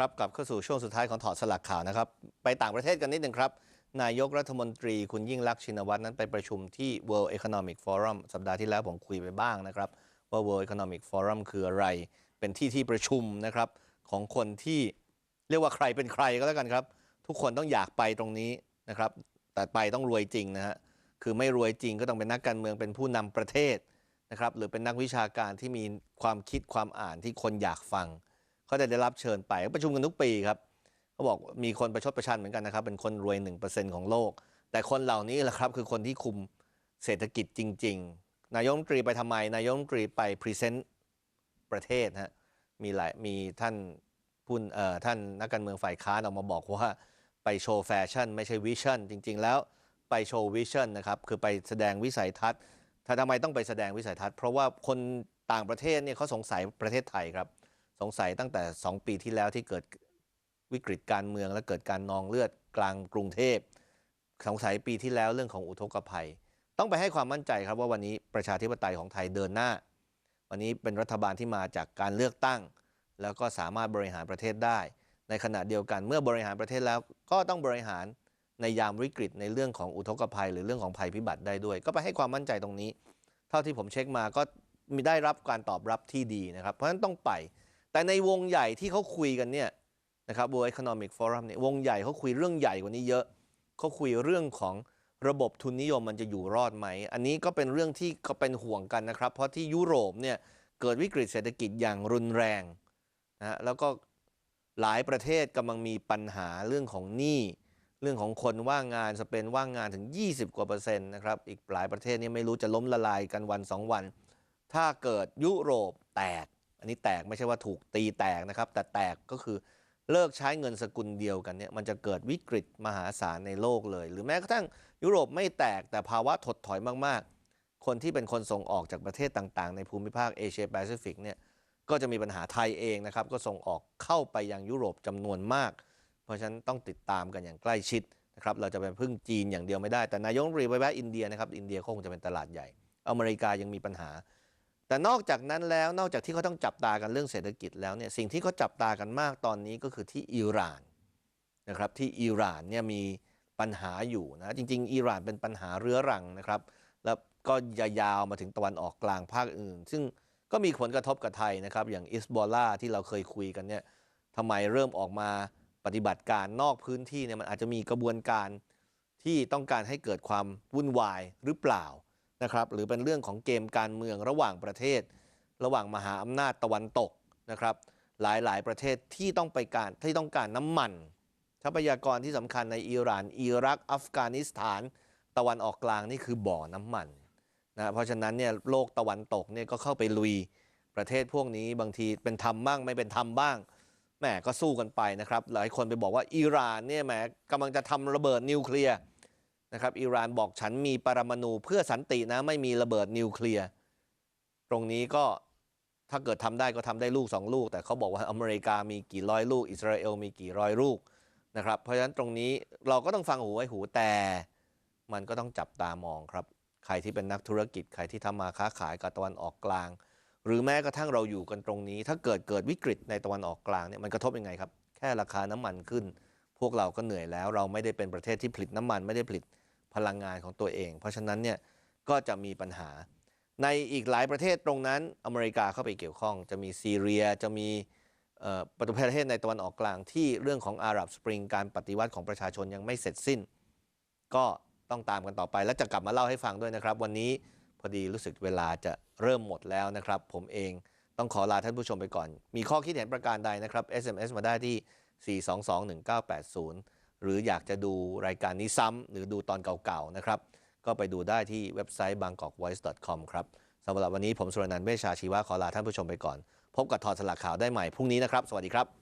ครับกลับเข้าสู่ช่วงสุดท้ายของถอดสลักข่าวนะครับ ไปต่างประเทศกันนิดหนึ่งครับ นายกรัฐมนตรีคุณยิ่งลักษณ์ชินวัตรนั้นไปประชุมที่ World Economic Forum สัปดาห์ที่แล้วผมคุยไปบ้างนะครับ ว่า World Economic Forum คืออะไร เป็นที่ที่ประชุมนะครับ ของคนที่เรียกว่าใครเป็นใครก็แล้วกันครับ ทุกคนต้องอยากไปตรงนี้นะครับ แต่ไปต้องรวยจริงนะฮะคือไม่รวยจริงก็ต้องเป็นนักการเมืองเป็นผู้นำประเทศนะครับหรือเป็นนักวิชาการที่มีความคิดความอ่านที่คนอยากฟัง เขาจะได้รับเชิญไปประชุมกันทุกปีครับเขาบอกมีคนประชดประชันเหมือนกันนะครับ เป็นคนรวย 1%ของโลก แต่คนเหล่านี้แหละครับคือคนที่คุมเศรษฐกิจจริง ๆ นายกรัฐมนตรีไปทำไม นายกรัฐมนตรีไปพรีเซนต์ประเทศฮะมีหลายมีท่านผู้เอ่อท่านนักการเมืองฝ่ายค้านออกมาบอกว่าไปโชว์แฟชั่น ไม่ใช่วิชั่นจริง ๆ แล้วไปโชว์วิชั่นนะครับคือไปแสดงวิสัยทัศน์ถ้าทำไมต้องไปแสดงวิสัยทัศน์ เพราะว่าคนต่างประเทศเนี่ยเขาสงสัยประเทศไทยครับ สงสัยตั้งแต่ 2 ปีที่แล้วที่เกิดวิกฤตการเมืองและเกิดการนองเลือดกลางกรุงเทพสงสัยปีที่แล้วเรื่องของอุทกภัย ต้องไปให้ความมั่นใจครับว่าวันนี้ประชาธิปไตยของไทยเดินหน้า วันนี้เป็นรัฐบาลที่มาจากการเลือกตั้ง แล้วก็สามารถบริหารประเทศได้ ในขณะเดียวกันเมื่อบริหารประเทศแล้วก็ต้องบริหารในยามวิกฤตในเรื่องของอุทกภัย หรือเรื่องของภัยพิบัติได้ด้วย ก็ไปให้ความมั่นใจตรงนี้ เท่าที่ผมเช็คมาก็มีได้รับการตอบรับที่ดีนะครับ เพราะฉะนั้นต้องไป แต่ในวงใหญ่ที่เขาคุยกันเนี่ยนะครับ World Economic Forum เนี่ยวงใหญ่เขาคุยเรื่องใหญ่กว่านี้เยอะเขาคุยเรื่องของระบบทุนนิยมมันจะอยู่รอดไหม อันนี้ก็เป็นเรื่องที่เขาเป็นห่วงกันนะครับ เพราะที่ยุโรปเนี่ยเกิดวิกฤตเศรษฐกิจอย่างรุนแรงนะฮะแล้วก็หลายประเทศกำลังมีปัญหาเรื่องของหนี้เรื่องของคนว่างงานสเปนว่างงานถึง 20 กว่าเปอร์เซ็นต์นะครับ อีกหลายประเทศนี่ไม่รู้จะล้มละลายกันวัน 2 วัน ถ้าเกิดยุโรปแตก อันนี้แตกไม่ใช่ว่าถูกตีแตกนะครับ แต่แตกก็คือเลิกใช้เงินสกุลเดียวกันเนี่ยมันจะเกิดวิกฤตมหาศาลในโลกเลย หรือแม้กระทั่งยุโรปไม่แตกแต่ภาวะถดถอยมากๆ คนที่เป็นคนส่งออกจากประเทศต่างๆ ในภูมิภาคเอเชียแปซิฟิกเนี่ยก็จะมีปัญหาไทยเองนะครับ ก็ส่งออกเข้าไปยังยุโรปจำนวนมาก เพราะฉะนั้นต้องติดตามกันอย่างใกล้ชิดนะครับเราจะไปพึ่งจีนอย่างเดียวไม่ได้แต่นายกรีไปแวะอินเดียนะครับอินเดียคงจะเป็นตลาดใหญ่ อเมริกายังมีปัญหา แต่นอกจากนั้นแล้วนอกจากที่เขาต้องจับตากันเรื่องเศรษฐกิจแล้วเนี่ยสิ่งที่เขาจับตากันมากตอนนี้ก็คือที่อิหร่านนะครับที่อิหร่านเนี่ยมีปัญหาอยู่นะจริง ๆ อิหร่านเป็นปัญหาเรื้อรังนะครับแล้วก็ยาวๆมาถึงตะวันออกกลางภาคอื่น ซึ่งก็มีผลกระทบกับไทยนะครับอย่างอิสบอลลาที่เราเคยคุยกันเนี่ยทำไมเริ่มออกมาปฏิบัติการนอกพื้นที่เนี่ยมันอาจจะมีกระบวนการที่ต้องการให้เกิดความวุ่นวายหรือเปล่า นะครับหรือเป็นเรื่องของเกมการเมืองระหว่างประเทศ ระหว่างมหาอำนาจตะวันตกนะครับ หลายๆ ประเทศที่ต้องไปการที่ต้องการน้ำมันทรัพยากรที่สำคัญในอิหร่าน อิรัก อัฟกานิสถาน ตะวันออกกลางนี่คือบ่อน้ำมันนะเพราะฉะนั้นเนี่ยโลกตะวันตกเนี่ยก็เข้าไปลุยประเทศพวกนี้บางทีเป็นธรรมบ้างไม่เป็นธรรมบ้างแหมก็สู้กันไปนะครับ หลายคนไปบอกว่าอิหร่านเนี่ยแหมกำลังจะทำระเบิดนิวเคลียร์ นะครับอิหร่านบอกฉันมีปรมาณูเพื่อสันตินะไม่มีระเบิดนิวเคลียร์ตรงนี้ก็ถ้าเกิดทำได้ก็ทำได้ลูกสองลูก แต่เขาบอกว่าอเมริกามีกี่ร้อยลูก อิสราเอลมีกี่ร้อยลูกนะครับเพราะฉะนั้นตรงนี้เราก็ต้องฟังหูไว้หูแต่มันก็ต้องจับตามองครับ ใครที่เป็นนักธุรกิจ ใครที่ทำมาค้าขายกับตะวันออกกลาง หรือแม้กระทั่งเราอยู่กันตรงนี้ ถ้าเกิดเกิดวิกฤตในตะวันออกกลางเนี่ยมันกระทบยังไงครับ แค่ราคาน้ำมันขึ้น พวกเราก็เหนื่อยแล้ว เราไม่ได้เป็นประเทศที่ผลิตน้ำมันไม่ได้ผลิต พลังงานของตัวเอง เพราะฉะนั้นเนี่ยก็จะมีปัญหา ในอีกหลายประเทศตรงนั้นอเมริกาเข้าไปเกี่ยวข้อง จะมีซีเรียจะมีประเทศในตะวันออกกลางที่เรื่องของอาหรับสปริงการปฏิวัติของประชาชนยังไม่เสร็จสิ้น ก็ต้องตามกันต่อไป และจะกลับมาเล่าให้ฟังด้วยนะครับ วันนี้พอดีรู้สึกเวลาจะเริ่มหมดแล้วนะครับ ผมเองต้องขอลาท่านผู้ชมไปก่อน มีข้อคิดเห็นประการใดนะครับ SMS มาได้ที่ 4221980 หรืออยากจะดูรายการนี้ซ้ำหรือดูตอนเก่าๆนะครับ ก็ไปดูได้ที่เว็บไซต์ bangkokvoice.com ครับสำหรับวันนี้ผมสุรนันท์เวชชาชีวะขอลาท่านผู้ชมไปก่อน พบกับถอดสลักข่าวได้ใหม่พรุ่งนี้นะครับ สวัสดีครับ